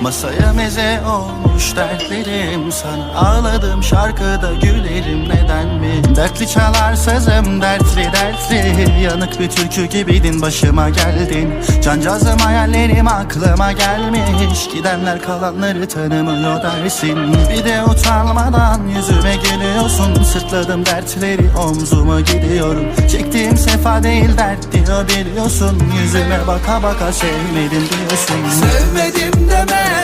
Masaya meze olmuş dertlerim. Sana ağladım şarkıda gülerim. Neden mi? Dertli çalar sazım dertli dertli. Yanık bir türkü gibiydin başıma geldin. Cancazım hayallerim aklıma gelmiş. Gidenler kalanları tanımıyor dersin. Bir de utanmadan yüzüme gülüyorsun. Sırtladım dertleri omzuma gidiyorum. Çektiğim sefa değil dert diyor biliyorsun. Yüzüme baka baka sevmedim diyorsun. Sevmedim man.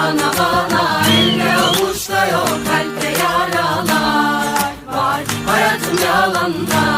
bana bana Elde avuçta yok kalpte yaralar var. Hayatım yalanda